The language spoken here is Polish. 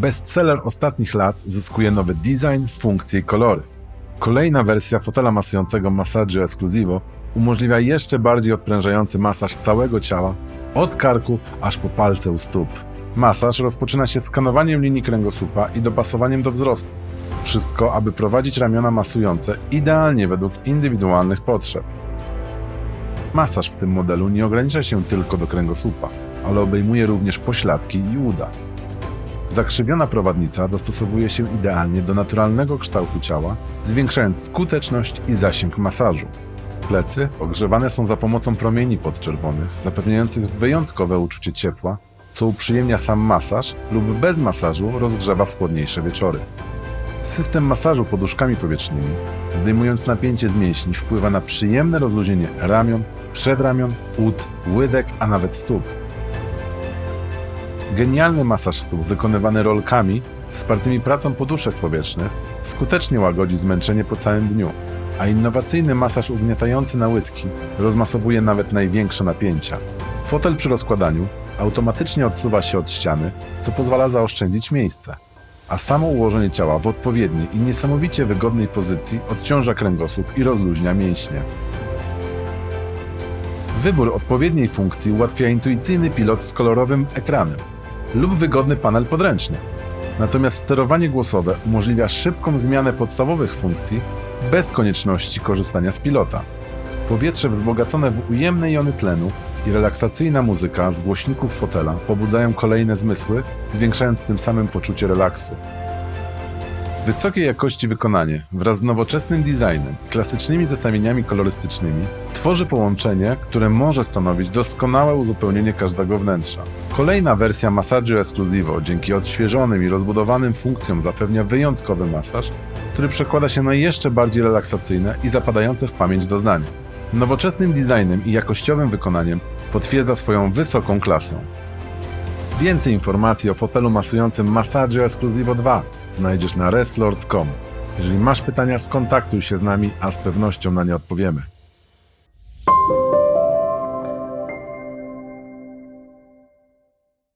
Bestseller ostatnich lat zyskuje nowy design, funkcje i kolory. Kolejna wersja fotela masującego Massaggio Esclusivo umożliwia jeszcze bardziej odprężający masaż całego ciała, od karku aż po palce u stóp. Masaż rozpoczyna się skanowaniem linii kręgosłupa i dopasowaniem do wzrostu. Wszystko, aby prowadzić ramiona masujące idealnie według indywidualnych potrzeb. Masaż w tym modelu nie ogranicza się tylko do kręgosłupa, ale obejmuje również pośladki i uda. Zakrzywiona prowadnica dostosowuje się idealnie do naturalnego kształtu ciała, zwiększając skuteczność i zasięg masażu. Plecy ogrzewane są za pomocą promieni podczerwonych, zapewniających wyjątkowe uczucie ciepła, co uprzyjemnia sam masaż lub bez masażu rozgrzewa w chłodniejsze wieczory. System masażu poduszkami powietrznymi, zdejmując napięcie z mięśni, wpływa na przyjemne rozluźnienie ramion, przedramion, ud, łydek, a nawet stóp. Genialny masaż stóp wykonywany rolkami, wspartymi pracą poduszek powietrznych, skutecznie łagodzi zmęczenie po całym dniu, a innowacyjny masaż ugniatający na łydki rozmasowuje nawet największe napięcia. Fotel przy rozkładaniu automatycznie odsuwa się od ściany, co pozwala zaoszczędzić miejsce, a samo ułożenie ciała w odpowiedniej i niesamowicie wygodnej pozycji odciąża kręgosłup i rozluźnia mięśnie. Wybór odpowiedniej funkcji ułatwia intuicyjny pilot z kolorowym ekranem lub wygodny panel podręczny. Natomiast sterowanie głosowe umożliwia szybką zmianę podstawowych funkcji bez konieczności korzystania z pilota. Powietrze wzbogacone w ujemne jony tlenu i relaksacyjna muzyka z głośników fotela pobudzają kolejne zmysły, zwiększając tym samym poczucie relaksu. Wysokiej jakości wykonanie wraz z nowoczesnym designem i klasycznymi zestawieniami kolorystycznymi tworzy połączenie, które może stanowić doskonałe uzupełnienie każdego wnętrza. Kolejna wersja Massaggio Esclusivo dzięki odświeżonym i rozbudowanym funkcjom zapewnia wyjątkowy masaż, który przekłada się na jeszcze bardziej relaksacyjne i zapadające w pamięć doznanie. Nowoczesnym designem i jakościowym wykonaniem potwierdza swoją wysoką klasę. Więcej informacji o fotelu masującym Massaggio Esclusivo 2 znajdziesz na restlords.com. Jeżeli masz pytania, skontaktuj się z nami, a z pewnością na nie odpowiemy.